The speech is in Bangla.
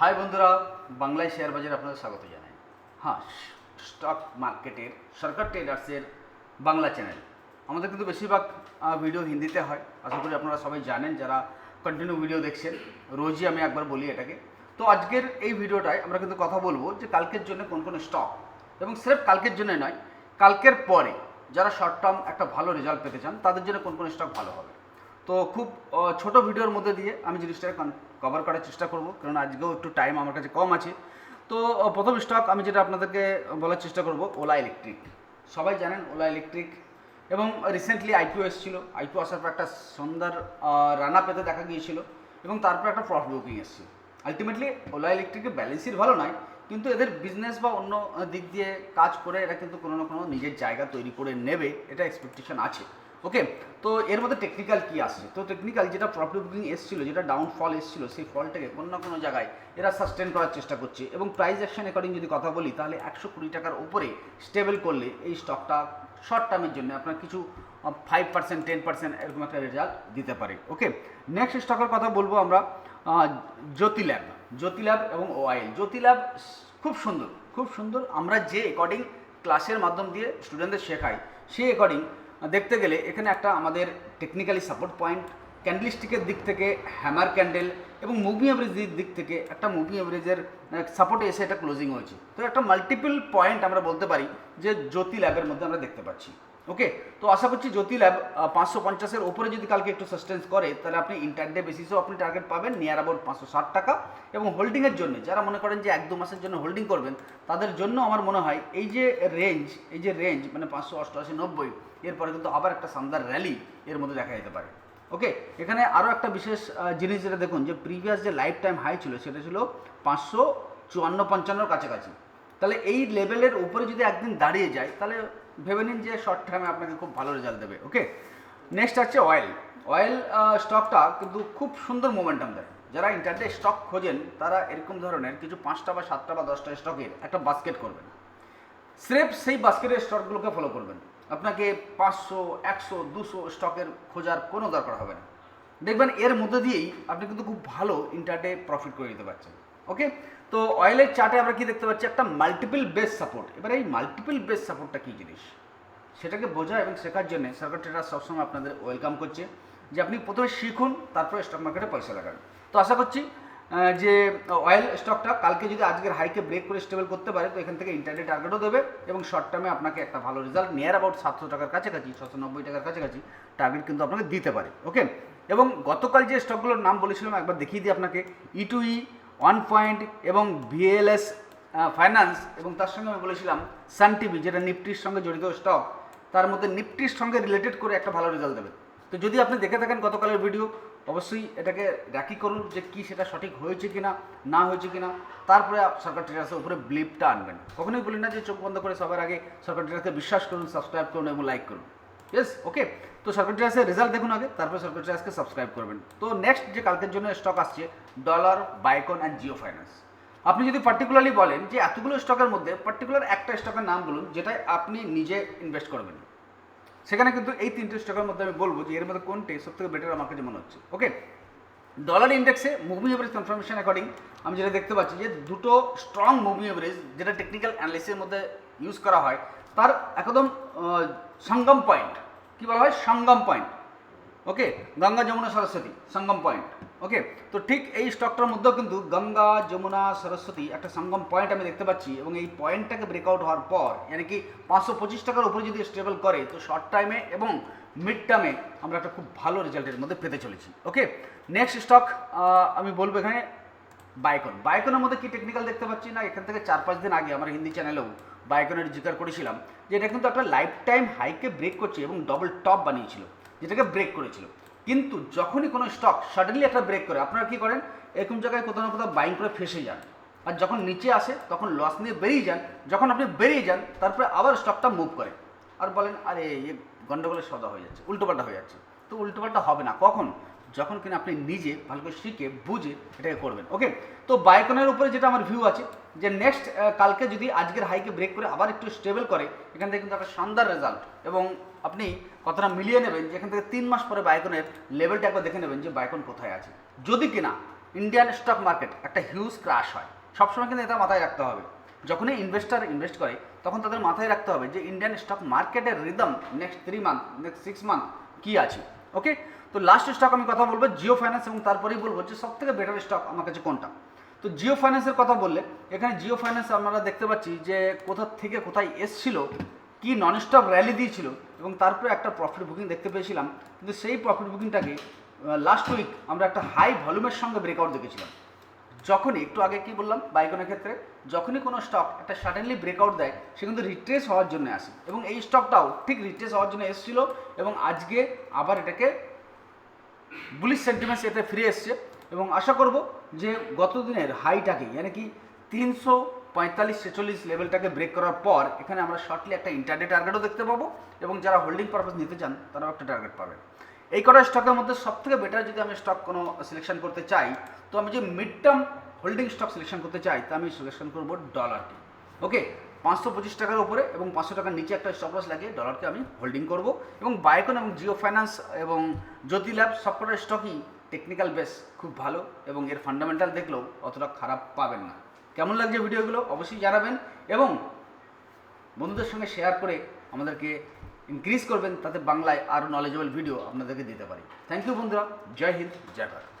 হাই বন্ধুরা, বাংলায় শেয়ার বাজারে আপনাদের স্বাগত জানাই। হ্যাঁ স্টক মার্কেটের সরকার ট্রেডার্সের বাংলা চ্যানেল আমাদের কিন্তু বেশিরভাগ ভিডিও হিন্দিতে হয়। আশা করি আপনারা সবাই জানেন, যারা কন্টিনিউ ভিডিও দেখছেন, রোজই আমি একবার বলি এটাকে। তো আজকের এই ভিডিওটায় আমরা কিন্তু কথা বলব যে কালকের জন্য কোন কোন স্টক এবং স্রেফ কালকের জন্য নয়, কালকের পরে যারা শর্ট টার্ম একটা ভালো রেজাল্ট পেতে চান, তাদের জন্য কোন কোন স্টক ভালো হবে। তো খুব ছোট ভিডিওর মধ্যে দিয়ে আমি জিনিসটাকে কভার করার চেষ্টা করব কারণ আজকেও একটু টাইম আমার কাছে কম আছে। তো প্রথম স্টক আমি যেটা আপনাদেরকে বলার চেষ্টা করব ওলা ইলেকট্রিক সবাই জানেন ওলা ইলেকট্রিক এবং রিসেন্টলি আইপিও এসেছিল। আইপিও আসার পর একটা সুন্দর রানা পেতে দেখা গিয়েছিল, এবং তারপর একটা প্রফিট বুকিং এসেছিল আলটিমেটলি ওলা ইলেকট্রিকের ব্যালেন্সির ভালো নয়, কিন্তু এদের বিজনেস বা অন্য দিক দিয়ে কাজ করে এরা কিন্তু কোনো না কোনো নিজের জায়গা তৈরি করে নেবে, এটা এক্সপেকটেশন আছে। ওকে তো এর মধ্যে টেকনিক্যাল কি আসছে? তো টেকনিক্যাল যেটা প্রফিট বুকিং এসেছিল, যেটা ডাউনফল এসেছিল, সেই ফলটাকে কোনো না কোনো জায়গায় এরা সাস্টেন করার চেষ্টা করছে। এবং প্রাইস অ্যাকশন অ্যাকর্ডিং যদি কথা বলি, তাহলে একশো কুড়ি টাকার উপরে স্টেবল করলে এই স্টকটা শর্ট টার্মের জন্য আপনার কিছু ফাইভ পার্সেন্ট টেন পার্সেন্ট এরকম একটা রেজাল্ট দিতে পারে। ওকে নেক্সট স্টকের কথা বলব আমরা জ্যোতি ল্যাব জ্যোতি ল্যাব এবং ওআইএল জ্যোতি ল্যাব খুব সুন্দর খুব সুন্দর। আমরা যে অ্যাকর্ডিং ক্লাসের মাধ্যম দিয়ে স্টুডেন্টদের শেখাই, সেই অ্যাকর্ডিং দেখতে গেলে এখানে একটা আমাদের টেকনিক্যালি সাপোর্ট পয়েন্ট ক্যান্ডেলস্টিকের দিক থেকে হ্যামার ক্যান্ডেল এবং মুভি অ্যাভারেজের দিক থেকে একটা মুভি অ্যাভারেজের সাপোর্টে এসে এটা ক্লোজিং হয়েছে। তো একটা মাল্টিপল পয়েন্ট আমরা বলতে পারি যে জ্যোতি ল্যাবের মধ্যে আমরা দেখতে পাচ্ছি। ওকে তো আশা করছি জ্যোতি ল্যাব পাঁচশো পঞ্চাশের ওপরে যদি কালকে একটু সাস্টেন্স করে, তাহলে আপনি ইন্টারডে বেসিসেও আপনি টার্গেট পাবেন নিয়ার অ্যাবাউট পাঁচশো ষাট টাকা। এবং হোল্ডিংয়ের জন্য, যারা মনে করেন যে এক দু মাসের জন্য হোল্ডিং করবেন, তাদের জন্য আমার মনে হয় এই যে রেঞ্জ এই যে রেঞ্জ মানে পাঁচশো অষ্টআশি নব্বই, এরপরে কিন্তু আবার একটা শানদার র্যালি এর মধ্যে দেখা যেতে পারে। ওকে এখানে আরও একটা বিশেষ জিনিস যেটা দেখুন, যে প্রিভিয়াস যে লাইফ টাইম হাই ছিল, সেটা ছিল পাঁচশো চুয়ান্ন পঞ্চান্নর কাছাকাছি। তাহলে এই লেভেলের উপরে যদি একদিন দাঁড়িয়ে যায়, তাহলে ভেবে নিন যে শর্ট টাইমে আপনাকে খুব ভালো রেজাল্ট দেবে ওকে নেক্সট আছে অয়েল অয়েল স্টকটা কিন্তু খুব সুন্দর মোমেন্টাম দেয়। যারা ইন্টারডে স্টক খোঁজেন, তারা এরকম ধরনের কিছু পাঁচটা বা সাতটা বা দশটা স্টকের একটা বাস্কেট করবেন। স্রেফ সেই বাস্কেটের স্টকগুলোকে ফলো করবেন। আপনাকে পাঁচশো, একশো, দুশো স্টকের খোঁজার কোনো দরকার হবে না। দেখবেন এর মধ্যে দিয়েই আপনি কিন্তু খুব ভালো ইন্টারডে প্রফিট করে নিতে পারছেন। ওকে তো অয়েলের চার্টে আমরা কি দেখতে পাচ্ছি? একটা মাল্টিপল বেস সাপোর্ট এবার এই মাল্টিপল বেস সাপোর্টটা কী জিনিস? সেটাকে বোঝা এবং শেখার জন্য সরকার ট্রেডার সবসময় আপনাদের ওয়েলকাম করছে যে আপনি প্রথমে শিখুন, তারপরে স্টক মার্কেটে পয়সা লাগান। তো আশা করছি যে অয়েল স্টকটা কালকে যদি আজকের হাইকে ব্রেক করে স্টেবল করতে পারে, তো এখান থেকে ইন্টারডে টার্গেটও দেবে এবং শর্ট টার্মে আপনাকে একটা ভালো রেজাল্ট নিয়ার অ্যাবাউট সাতশো টাকার কাছাকাছি, ছশো নব্বই টাকার কাছাকাছি টার্গেট কিন্তু আপনাকে দিতে পারে। ওকে এবং গতকাল যে স্টকগুলোর নাম বলেছিলাম, একবার দেখিয়ে দিই আপনাকে। E two E one point এবং ভিএলএস ফাইন্যান্স এবং তার সঙ্গে আমি বলেছিলাম সান টিভি যেটা নিফটির সঙ্গে জড়িত স্টক তার মধ্যে নিফটির সঙ্গে রিলেটেড করে একটা ভালো রেজাল্ট দেবে। তো যদি আপনি দেখে থাকেন গতকালের ভিডিও অবশ্যই এটাকে রাখি করুন যে কি সেটা সঠিক হয়েছে কি না না হয়েছে কি না তারপরে সরকার ট্রেডার্সের উপরে ব্লিপটা আনবেন। কখনোই বলি না যে চোখ বন্ধ করে সবার আগে সরকার ট্রেডার্সকে বিশ্বাস করুন সাবস্ক্রাইব করুন এবং লাইক করুন। ইয়েস ওকে তো সরকার ট্রেডার্সের রেজাল্ট দেখুন আগে, তারপরে সরকার ট্রেডার্সকে সাবস্ক্রাইব করবেন। তো নেক্সট যে কালকের জন্য স্টক আসছে dollar Biocon and Jio finance আপনি যদি পার্টিকুলারলি বলেন যে এতগুলো স্টকের মধ্যে পার্টিকুলার একটা স্টকের নাম বলুন, যেটায় আপনি নিজে ইনভেস্ট করবেন। সেখানে কিন্তু এই তিনটে স্টকের মধ্যে আমি বলব যে এর মধ্যে কোনটি সব থেকে বেটার আমার কাছে মনে হচ্ছে ওকে ডলার ইন্ডেক্সে মুভি এভারেজ কনফার্মেশন অ্যাকর্ডিং আমি যেটা দেখতে পাচ্ছি যে দুটো স্ট্রং মুভি এভারেজ যেটা টেকনিক্যাল অ্যানালিসিসের মধ্যে ইউজ করা হয় তার একদম সঙ্গম পয়েন্ট কী বলা হয়? Sangam point okay? Ganga, Yamuna, Saraswati. Sangam point okay? তো ঠিক এই স্টকটার মধ্যেও কিন্তু গঙ্গা, যমুনা, সরস্বতী একটা সঙ্গম পয়েন্ট আমি দেখতে পাচ্ছি এবং এই পয়েন্টটাকে ব্রেকআউট হওয়ার পর মানে কি পাঁচশো পঁচিশ টাকার উপরে যদি স্টেবল করে, তো শর্ট টাইমে এবং মিড টার্মে আমরা একটা খুব ভালো রেজাল্টের মধ্যে পেতে চলেছি। ওকে? নেক্সট স্টক আমি বলব এখানে বাইকন। বাইকনের মধ্যে কি টেকনিক্যাল দেখতে পাচ্ছি না? এখান থেকে চার পাঁচ দিন আগে আমার হিন্দি চ্যানেলেও বাইকনের জিকার করেছিলাম, যে এটা কিন্তু একটা লাইফ টাইম হাইকে ব্রেক করছে এবং ডবল টপ বানিয়েছিল, যেটাকে ব্রেক করেছিল। কিন্তু যখনই কোনো স্টক সাডেনলি একটা ব্রেক করে, আপনারা কী করেন? এরকম জায়গায় কোথাও না কোথাও বাইং করে ফেসে যান। আর যখন নিচে আসে, তখন লস নিয়ে বেরিয়ে যান। যখন আপনি বেরিয়ে যান, তারপরে আবার স্টকটা মুভ করে। আর বলেন, আরে এ গন্ডগোলের সদা হয়ে যাচ্ছে, উল্টোপাল্টা হয়ে যাচ্ছে। তো উল্টোপাল্টা হবে না। কখন? যখন কিনা আপনি নিজে ভালো করে শিখে বুঝে এটাকে করবেন ওকে তো বাইকনের উপরে যেটা আমার ভিউ আছে, যে নেক্সট কালকে যদি আজকের হাইকে ব্রেক করে আবার একটু স্টেবল করে, এখান থেকে কিন্তু একটা শানদার রেজাল্ট এবং আপনি কতটা মিলিয়ে নেবেন যে এখান থেকে তিন মাস পরে বাইকনের লেভেলটা একবার দেখে নেবেন যে বাইকন কোথায় আছে। যদি কিনা ইন্ডিয়ান স্টক মার্কেট একটা হিউজ ক্রাশ হয়, সবসময় কিন্তু এটা মাথায় রাখতে হবে। যখনই ইনভেস্টার ইনভেস্ট করে, তখন তাদের মাথায় রাখতে হবে যে ইন্ডিয়ান স্টক মার্কেটের rhythm next three month next six month কী আছে ওকে তো লাস্ট স্টক আমি কথা বলব জিও ফাইন্যান্স এবং তারপরেই বলব যে সব থেকে বেটার স্টক আমার কাছে কোনটা? তো জিও ফাইন্যান্সের কথা বললে, এখানে জিও ফাইন্যান্স আমরা দেখতে পাচ্ছি যে কোথা থেকে কোথায় এসছিল, কি নন স্টপ র্যালি দিয়েছিল এবং তারপরে একটা প্রফিট বুকিং দেখতে পেয়েছিলাম। কিন্তু সেই প্রফিট বুকিংটাকে লাস্ট উইক আমরা একটা হাই ভলিউমের সঙ্গে ব্রেকআউট দেখেছিলাম। যখনই, একটু আগে কি বললাম বাইকনের ক্ষেত্রে, যখনই কোনো স্টক একটা সাডেনলি ব্রেকআউট দেয়, সে কিন্তু রিট্রেস হওয়ার জন্য আসে। এবং এই স্টকটাও ঠিক রিট্রেস হওয়ার জন্য এসেছিল এবং আজকে আবার এটাকে বুলিশ সেন্টিমেন্টস এতে ফিরে এসছে এবং আশা করব যে গত দিনের হাইটাকে মানে কি তিনশো পঁয়তাল্লিশ ছেচল্লিশ লেভেলটাকে ব্রেক করার পর এখানে আমরা শর্টলি একটা ইন্টারডে টার্গেটও দেখতে পাবো এবং যারা হোল্ডিং পারপাস নিতে চান, তারাও একটা টার্গেট পাবে এই কটা স্টকের মধ্যে সব থেকে বেটার যদি আমি স্টক কোনো সিলেকশন করতে চাই, তো আমি যে mid term holding stock selection করতে চাই, তা আমি সিলেকশন করব ডলারটি ওকে পাঁচশো পঁচিশ টাকার উপরে এবং পাঁচশো টাকার নিচে একটা স্টপ লস লাগিয়ে ডলারকে আমি হোল্ডিং করব। এবং বায়োকন এবং জিও ফাইন্যান্স এবং জ্যোতি ল্যাব সবকটা স্টকই টেকনিক্যাল বেস খুব ভালো এবং এর ফান্ডামেন্টাল দেখলেও অতটা খারাপ পাবেন না। কেমন লাগছে ভিডিওগুলো অবশ্যই জানাবেন এবং বন্ধুদের সঙ্গে শেয়ার করে আমাদেরকে ইনক্রিজ করবেন, তাতে বাংলায় আরও নলেজেবল ভিডিও আপনাদেরকে দিতে পারি। থ্যাংক ইউ বন্ধুরা, জয় হিন্দ, জয় ভারত।